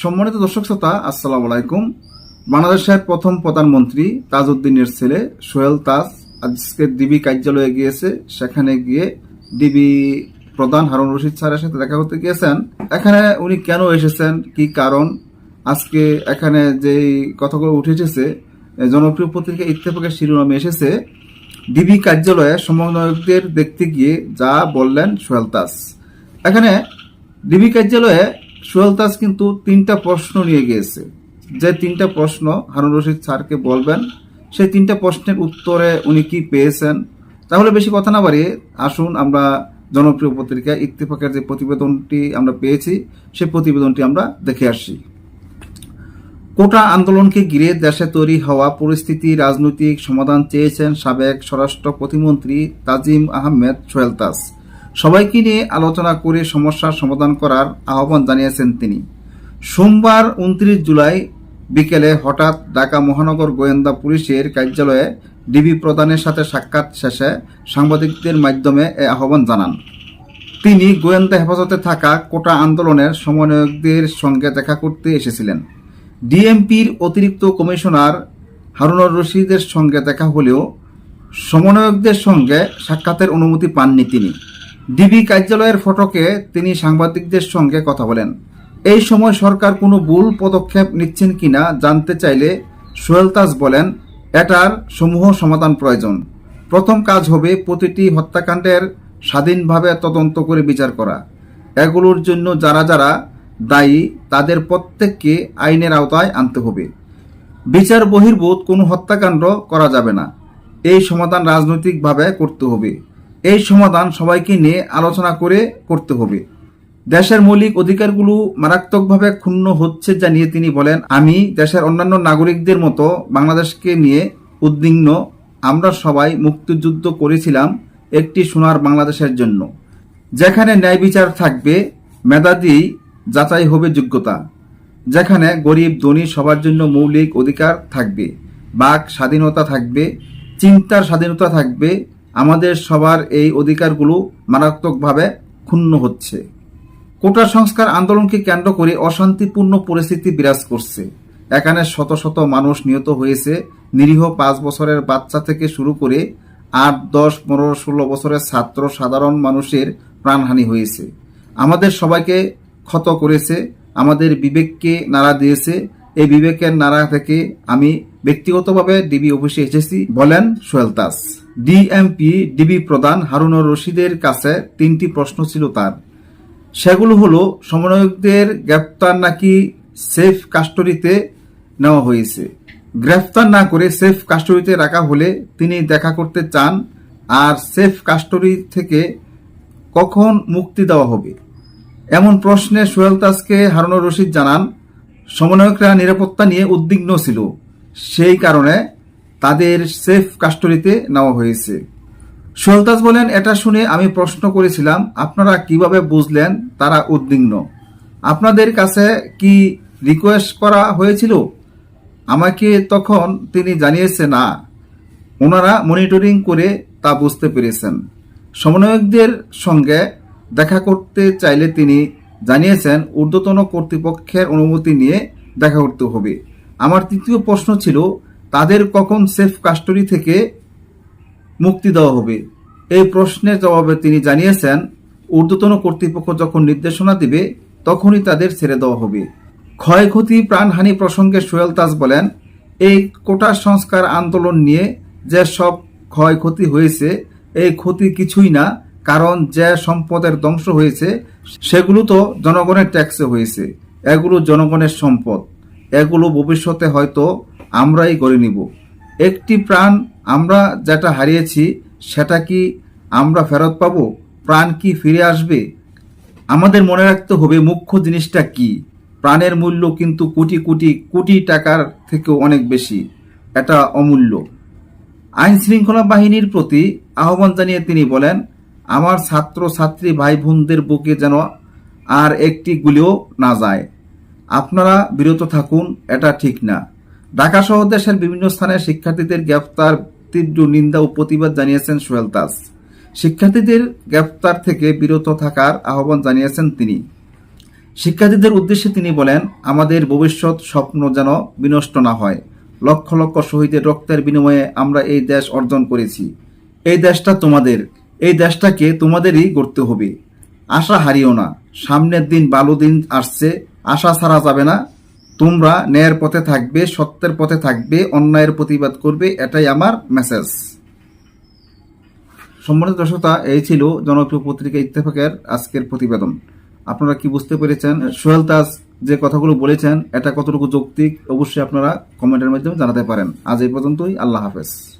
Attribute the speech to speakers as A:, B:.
A: সম্মানিত দর্শক শ্রোতা, আসসালাম আলাইকুম। বাংলাদেশের প্রথম প্রধানমন্ত্রী তাজউদ্দিনের ছেলে সোহেল তাজ আজকে ডিবি কার্যালয়ে গিয়েছে। সেখানে গিয়ে ডিবি প্রধান হারুন রশিদ স্যারের সাথে দেখা করতে গিয়েছেন। এখানে উনি কেন এসেছেন? কি কারণ? আজকে এখানে যে কথাগুলো উঠে এসেছে জনপ্রিয় পত্রিকা ইত্তেফাকের শিরোনামে এসেছে, ডিবি কার্যালয়ে সমন্বয়কদের দেখতে গিয়ে যা বললেন সোহেল তাজ। এখানে ডিবি কার্যালয়ে সোহেল তাজ কিন্তু তিনটা প্রশ্ন নিয়ে গিয়েছে। যে তিনটা প্রশ্ন হারুন রশিদ স্যারকে বলবেন, সেই তিনটা প্রশ্নের উত্তরে উনি কি পেয়েছেন? তাহলে বেশি কথা না বাড়িয়ে আসুন আমরা জনপ্রিয় পত্রিকা ইত্তেফাকের যে প্রতিবেদনটি আমরা পেয়েছি, সেই প্রতিবেদনটি আমরা দেখে আসি। কোটা আন্দোলনকে ঘিরে দেশে তৈরি হওয়া পরিস্থিতি, রাজনৈতিক সমাধান চেয়েছেন সাবেক স্বরাষ্ট্র প্রতিমন্ত্রী তাজিম আহমেদ সোহেল তাজ সবাইকে নিয়ে আলোচনা করে সমস্যার সমাধান করার আহ্বান জানিয়েছেন তিনি। সোমবার উনত্রিশ জুলাই বিকেলে হঠাৎ ঢাকা মহানগর গোয়েন্দা পুলিশের কার্যালয়ে ডিবি প্রধানের সাথে সাক্ষাৎ শেষে সাংবাদিকদের মাধ্যমে এ আহ্বান জানান। তিনি গোয়েন্দা হেফাজতে থাকা কোটা আন্দোলনের সমন্বয়কদের সঙ্গে দেখা করতে এসেছিলেন। ডিএমপির অতিরিক্ত কমিশনার হারুনুর রশিদের সঙ্গে দেখা হলেও সমন্বয়কদের সঙ্গে সাক্ষাতের অনুমতি পাননি তিনি। ডিবি কার্যালয়ের ফটকে তিনি সাংবাদিকদের সঙ্গে কথা বলেন। এই সময় সরকার কোনো ভুল পদক্ষেপ নিচ্ছেন কিনা জানতে চাইলে সোহেল তাজ বলেন, এটার সমূহ সমাধান প্রয়োজন। প্রথম কাজ হবে প্রতিটি হত্যাকাণ্ডের স্বাধীনভাবে তদন্ত করে বিচার করা। এগুলোর জন্য যারা যারা দায়ী, তাদের প্রত্যেককে আইনের আওতায় আনতে হবে। বিচার বহির্ভূত কোনো হত্যাকাণ্ড করা যাবে না। এই সমাধান রাজনৈতিকভাবে করতে হবে। এই সমাধান সবাইকে নিয়ে আলোচনা করে করতে হবে। দেশের মৌলিক অধিকারগুলো মারাত্মকভাবে ক্ষুণ্ণ হচ্ছে জানিয়ে তিনি বলেন, আমি দেশের অন্যান্য নাগরিকদের মতো বাংলাদেশকে নিয়ে উদ্বিগ্ন। আমরা সবাই মুক্তিযুদ্ধ করেছিলাম একটি সোনার বাংলাদেশের জন্য। যেখানে ন্যায় বিচার থাকবে মেধাদি যাচাই হবে যোগ্যতা। যেখানে গরিব, ধনী, সবার জন্য মৌলিক অধিকার থাকবে, বাক স্বাধীনতা থাকবে, চিন্তার স্বাধীনতা থাকবে আমাদের সবার এই অধিকারগুলো মারাত্মকভাবে ক্ষুণ্ণ হচ্ছে। কোটা সংস্কার আন্দোলনকে কেন্দ্র করে অশান্তিপূর্ণ পরিস্থিতি বিরাজ করছে। এখানে শত শত মানুষ নিহত হয়েছে। নিরীহ পাঁচ বছরের বাচ্চা থেকে শুরু করে আট, দশ, পনেরো, ষোলো বছরের ছাত্র, সাধারণ মানুষের প্রাণহানি হয়েছে। আমাদের সবাইকে ক্ষত করেছে। আমাদের বিবেককে নাড়া দিয়েছে। এই বিবেকের নাড়া থেকে আমি ব্যক্তিগতভাবে ডিবি অফিসে এসেছি বলেন সোহেল দাস। ডিএমপি ডিবি প্রধান হারুনুর রশিদের কাছে তিনটি প্রশ্ন ছিল তার। সেগুলো হলো, সমন্বয়কদের গ্রেপ্তার নাকি সেফ কাস্টডিতে নেওয়া হয়েছে? গ্রেফতার না করে সেফ কাস্টডিতে রাখা হলে তিনি দেখা করতে চান আর সেফ কাস্টডি থেকে কখন মুক্তি দেওয়া হবে? এমন প্রশ্নে সোহেল তাজকে হারুনুর রশিদ জানান সমন্বয়করা নিরাপত্তা নিয়ে উদ্বিগ্ন ছিল। সেই কারণে তাদের সেফ কাস্টডিতে নেওয়া হয়েছে। সোহেলতাজ বলেন, এটা শুনে আমি প্রশ্ন করেছিলাম, আপনারা কীভাবে বুঝলেন তারা উদ্বিগ্ন? আপনাদের কাছে কি রিকোয়েস্ট করা হয়েছিল? আমাকে তখন তিনি জানিয়েছে, না। ওনারা মনিটরিং করে তা বুঝতে পেরেছেন। সমন্বয়কদের সঙ্গে দেখা করতে চাইলে তিনি জানিয়েছেন, ঊর্ধ্বতন কর্তৃপক্ষের অনুমতি নিয়ে দেখা করতে হবে। আমার তৃতীয় প্রশ্ন ছিল, তাদের কখন সেফ কাস্টডি থেকে মুক্তি দেওয়া হবে? এই প্রশ্নের জবাবে তিনি জানিয়েছেন, ঊর্ধ্বতন কর্তৃপক্ষ যখন নির্দেশনা দিবে, তখনই তাদের ছেড়ে দেওয়া হবে। ক্ষয়ক্ষতি প্রাণহানি প্রসঙ্গে সোহেল তাজ বলেন, এই কোটা সংস্কার আন্দোলন নিয়ে যে সব ক্ষয়ক্ষতি হয়েছে, এই ক্ষতি কিছুই না কারণ যে সম্পদের ধ্বংস হয়েছে, সেগুলো তো জনগণের ট্যাক্সে হয়েছে। এগুলো জনগণের সম্পদ। এগুলো ভবিষ্যতে হয়তো আমরাই গড়ে নিব। একটি প্রাণ আমরা যেটা হারিয়েছি, সেটা কি আমরা ফেরত পাবো? প্রাণ কি ফিরে আসবে? আমাদের মনে রাখতে হবে মুখ্য জিনিসটা কি। প্রাণের মূল্য কিন্তু কোটি কোটি কোটি টাকার থেকেও অনেক বেশি। এটা অমূল্য। আইন শৃঙ্খলা বাহিনীর প্রতি আহ্বান জানিয়ে তিনি বলেন আমার ছাত্র ছাত্রী ভাই বোনদের বুকে যেন আর একটি গুলিও না যায়। আপনারা বিরত থাকুন, এটা ঠিক না। ঢাকা সহ দেশের বিভিন্ন স্থানে শিক্ষার্থীদের গ্রেফতার তীব্র নিন্দা ও প্রতিবাদ জানিয়েছেন সোহেল দাস। শিক্ষার্থীদের গ্রেফতার থেকে বিরত থাকার আহ্বান জানিয়েছেন তিনি। শিক্ষার্থীদের উদ্দেশ্যে তিনি বলেন, আমাদের ভবিষ্যৎ স্বপ্ন যেন বিনষ্ট না হয়। লক্ষ লক্ষ শহীদের রক্তের বিনিময়ে আমরা এই দেশ অর্জন করেছি। এই দেশটা তোমাদের। এই দেশটাকে তোমাদেরই গড়তে হবে। আশা হারিও না। সামনের দিন ভালো দিন আসছে। আশা ছাড়া যাবে না। তোমরা ন্যায়ের পথে থাকবে, সত্যের পথে থাকবে, অন্যায়ের প্রতিবাদ করবে, এটাই আমার মেসেজ সম্মানিত দর্শকতা, এই ছিল জনপ্রিয় পত্রিকা ইত্তেফাকের আজকের প্রতিবেদন। আপনারা কি বুঝতে পেরেছেন? সোহেল তাজ যে কথাগুলো বলেছেন, এটা কতটুকু যৌক্তিক? অবশ্যই আপনারা কমেন্টের মাধ্যমে জানাতে পারেন। আজ এই পর্যন্তই। আল্লাহ হাফেজ।